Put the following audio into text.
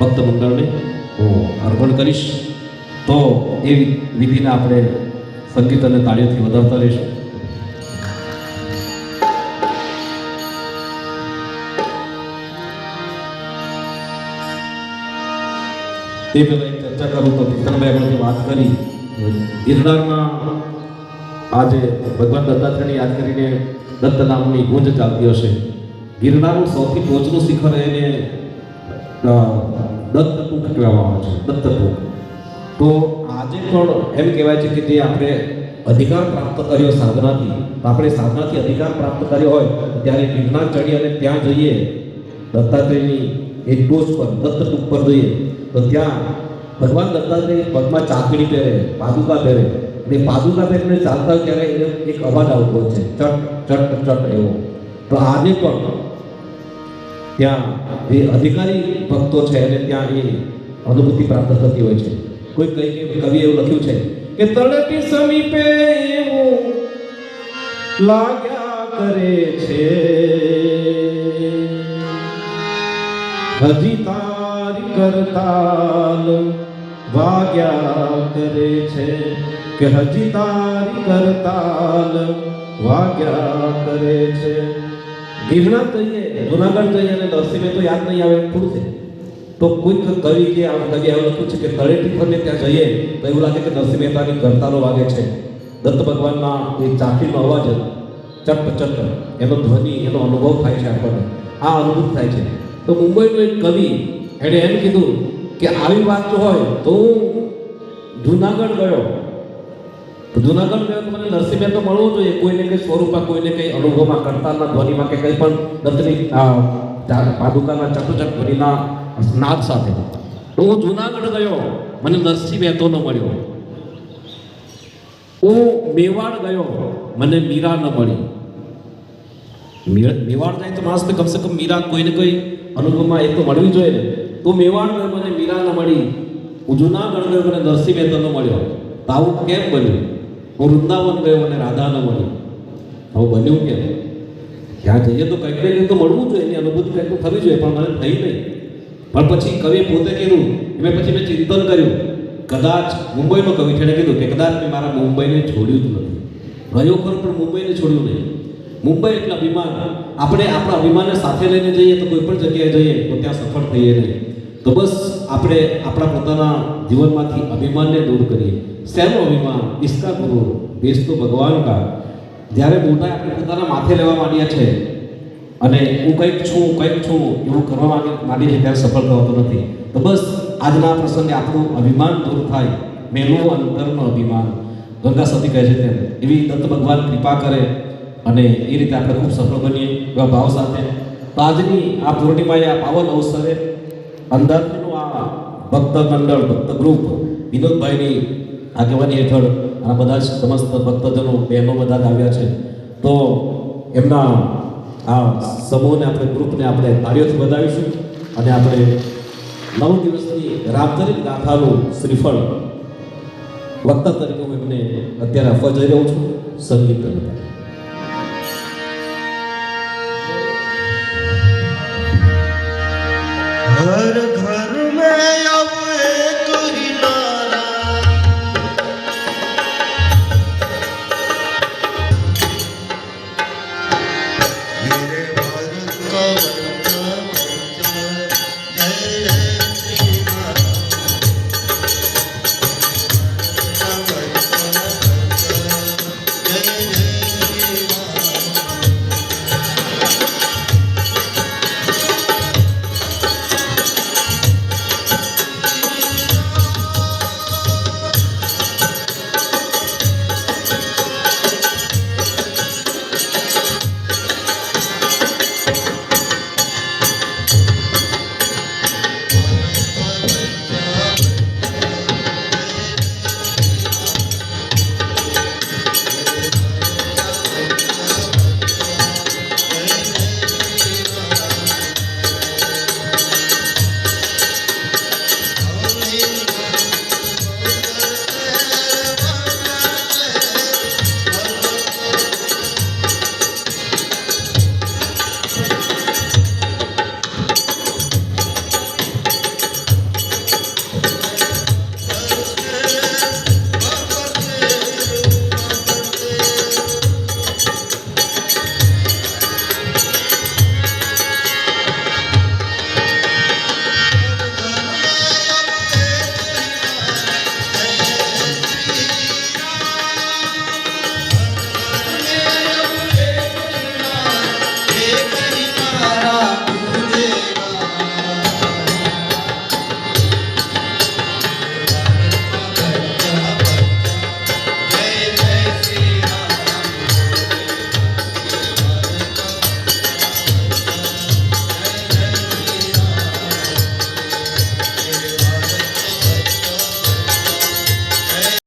ભક્ત મંડળને હું અર્પણ કરીશ. તો એ વિધિને આપણે સંગીત અને તાળીઓથી વધારતા રહીશું. તે પહેલાં એક ચર્ચા કરું તો કિશનભાઈ આપણે વાત કરી. ગિરનારમાં આજે ભગવાન દત્તાત્રેયને યાદ કરીને દત્ત નામની ગુંજ ચાલતી હશે. ગિરનારનું સૌથી ટોચનું શિખર એને અ, દત્ત ટૂંક કહેવામાં આવે છે દત્ત ટૂંક તો આજે પણ એમ કહેવાય છે કે જે આપણે અધિકાર પ્રાપ્ત કર્યો સાધનાથી આપણે સાધનાથી અધિકાર પ્રાપ્ત કર્યો હોય ત્યારે ગિરનાર ચડી અને ત્યાં જઈએ દત્તાત્રેયની એક ટોચ પર દત્ત ટૂંક પર જઈએ તો ત્યાં ભગવાન દત્તાત્રેય પગમાં ચાકડી પહેરે પાદુકા પહેરે. અને પાદુકા પહેરીને ચાલતા ત્યારે એને એક અવાજ આવતો છે ચટ ચટ ચટ એવો. તો આજે પણ ત્યાં જે અધિકારી ભક્તો છે એને ત્યાં એ અનુભૂતિ પ્રાપ્ત થતી હોય છે. કોઈ કઈ કવિ એવું લખ્યું છે કે તળપી સમીપે એવું લાગ્યા કરે છે. હજી તારી કરતાલ વાગ્યા કરે છે. કે હજી તારી કરતાલ વાગ્યા કરે છે. ગિરનાર જઈએ જુનાગઢ જઈએ અને નરસિંહ તો યાદ નહીં આવે એમ છે. તો કોઈ કવિ કે આમ કવિ એવું લખ્યું છે કે તળેટી ફરને ત્યાં જઈએ, તો એવું લાગે કે નરસિંહ મહેતાની કરતાલો વાગે છે. દત્ત ભગવાનના એ ચાકીનો અવાજ ચટ ચટ, એનો ધ્વનિ, એનો અનુભવ થાય છે આપણને. આ અનુભવ થાય છે. તો મુંબઈનો એક કવિ, એણે એમ કીધું કે આવી વાત જો હોય તો હું જુનાગઢ ગયો. જુનાગઢ ગયો તો મને નરસિંહ મહેતા મળવો જોઈએ. કોઈને કંઈ સ્વરૂપમાં, કોઈને કંઈ અનુભવમાં કરતાલના ધ્વનિમાં કે કંઈ પણ દત્તની પાદુકાના, ચકચક ધ્વનિના નાદ સાથે. તો હું જુનાગઢ ગયો. મને નરસિંહ મહેતો ન મળ્યો. હું મેવાડ ગયો. મને મીરા ન મળી મેવાડ જાય તો માણસને કમસે કમ મીરા કોઈને કોઈ અનુભવમાં એ તો મળવી જોઈએ ને. તો મેવાડ ગયો મને મીરા ન મળી. હું જુનાગઢ ગયો, મને નરસિંહ મહેતો ન મળ્યો. તો આવું કેમ બન્યું? હું વૃંદાવન ગયો મને રાધા ન મળી આવું બન્યું કે ત્યાં જઈએ તો કંઈક ને કંઈક તો મળવું જોઈએ, એની અનુભૂતિ કંઈક તો થવી જોઈએ, પણ મને થઈ નહીં. પણ પછી કવિએ પોતે કીધું મેં પછી મેં ચિંતન કર્યું. કદાચ મુંબઈનો કવિ છે કીધું કે કદાચ મેં મારા મુંબઈને છોડ્યું જ નથી. ગયો ખરો, પણ મુંબઈને છોડ્યું નહીં. મુંબઈ એટલે અભિમાન, આપણે આપણા અભિમાનને સાથે લઈને જઈએ તો કોઈ પણ જગ્યાએ જઈએ તો ત્યાં સફળ થઈએ નહીં. તો બસ આપણે આપણા પોતાના જીવનમાંથી અભિમાનને દૂર કરીએ. શેનો અભિમાન? ઇસકા ગુરુ દેશ ભગવાન કા? જ્યારે મોટા આપણે પોતાના માથે લેવા માંડ્યા છે, અને હું કંઈક છું કંઈક છું, એવું કરવા માંગે માંડી છે ત્યારે સફળ થવાતો નથી. તો બસ આજના પ્રસંગે આપણું અભિમાન દૂર થાય. મેલું અંતરનું અભિમાન. ગંગા સતી કહે છે તેમ, એવી દત્ત ભગવાન કૃપા કરે અને એ રીતે આપણે ખૂબ સફળ બનીએ. એવા ભાવ સાથે. તો આજની આ પૂર્ણિમાએ આ પાવન અવસરે અંદાજનું આ ભક્ત મંડળ ભક્ત ગ્રુપ વિનોદભાઈની આગેવાની હેઠળ આ બધા જ સમસ્ત ભક્તજનો, બહેનો બધા આવ્યા છે. તો એમના આ સમૂહને આપણે, ગ્રુપને આપણે તાળીઓથી વધાવીશું અને આપણે નવ દિવસની રામચરિત ગાથાનું શ્રીફળ વક્તા તરીકે હું એમને અત્યારે આપવા જઈ રહ્યો છું. સંગીત Let it go.